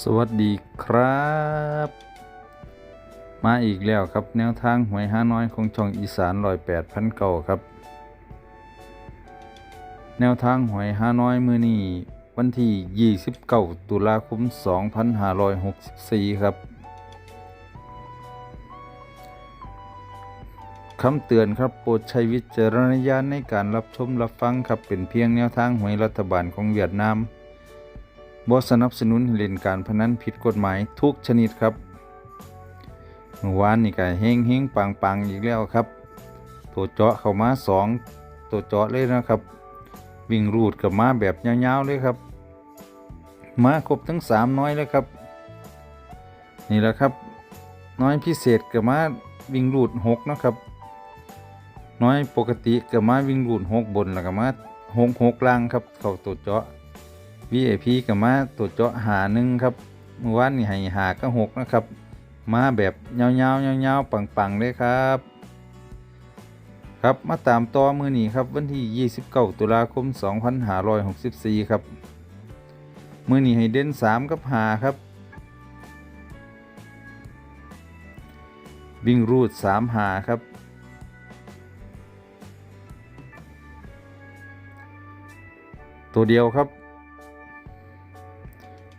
สวัสดีครับ มาอีกแล้วครับแนวทางหวยห้าน้อยของช่องอีสานร้อยแปดพันเก่าครับ แนวทางหวยห้าน้อยมือนี้วันที่ 29 ตุลาคม 2564 ครับคำเตือนครับโปรดใช้วิจารณญาณในการรับชมรับฟังครับเป็นเพียงแนวทางหวยรัฐบาลของเวียดนาม บ่สนับสนุนเล่นการพนันผิดกฎหมายทุกชนิดครับเมื่อวานนี่ก็เฮงเฮงปังปังอีกแล้วครับ ตัวเจาะเข้ามาสองตัวเจาะเลยนะครับ วิ่งรูดกับมาแบบยาวๆเลยครับ มาครบทั้งสามน้อยแล้วครับ นี่แหละครับ น้อยพิเศษกับมาวิ่งรูดหกนะครับ น้อยปกติกับมาวิ่งรูดหกบนแล้วกับมาหกหกล่างครับ เข้าตัวเจาะ VIP กับมาตัวเจาะหาหนึ่งครับเมื่อวานนี่ให้หาก็หกนะครับ มาแบบยาวๆยาวๆปังๆเลยครับ ครับมาตามต่อมือนี้ครับวันที่ 29 ตุลาคม 2564 ครับ มือนี้ให้เด่น 3 กับหาครับ วิ่งรูด 3 หาครับตัวเดียวครับ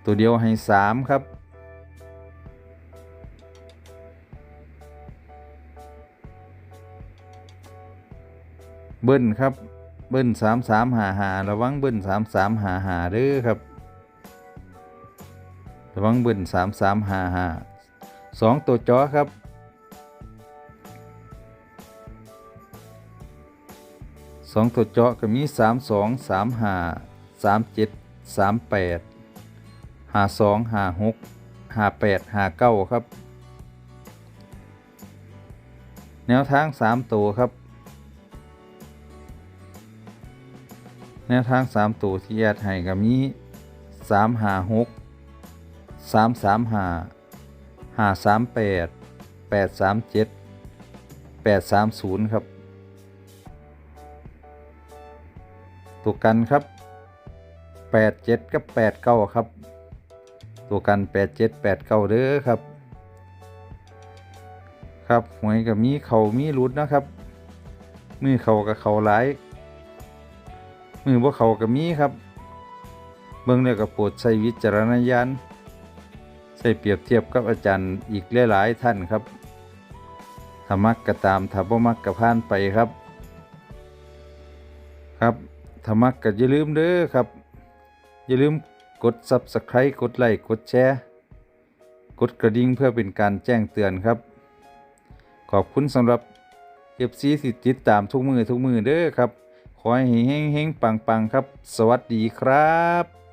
ตัวเดียวให้สามครับ เบิ้ลครับ เบิ้ลสามสามหาหาระวังเบิ้ลสามสามหาหาเด้อครับ ระวังเบิ้ลสามสามหาหาสองตัวจอครับสองตัวเจาะก็มีสามสองสามห้าสามเจ็ดสามแปดห้าสองห้าหกหาแปดหาเก้าครับ แนวทางสามตัวครับ แนวทางสามตัวที่แอดให้ก็มีสามห้าหกสามสามหาหาสามแปดแปดสามเจ็ดแปดสามศูนย์ครับ ตัวกันครับ87กับ89ครับ ตัวกัน 87 89เด้อครับ ครับหวยกับมีเขามีรุดนะครับ มือเขากับเขาหลาย มือบ่เขากับมีครับ เบิ่งแล้วก็โปรดใช้วิจารณญาณใส่เปรียบเทียบกับอาจารย์อีกหลายๆท่านครับถ้ามักก็ตามถ้าบ่มักก็ผ่านไปครับ ครับถ้ามักก็อย่าลืมเด้อครับ อย่าลืม กด Subscribe กดไลค์กดแชร์กดกระดิ่งเพื่อเป็นการแจ้งเตือนครับ ขอบคุณสำหรับ FC สิติดตามทุกมือทุกมือเด้อครับ ขอให้เฮงเฮงปังๆครับ สวัสดีครับ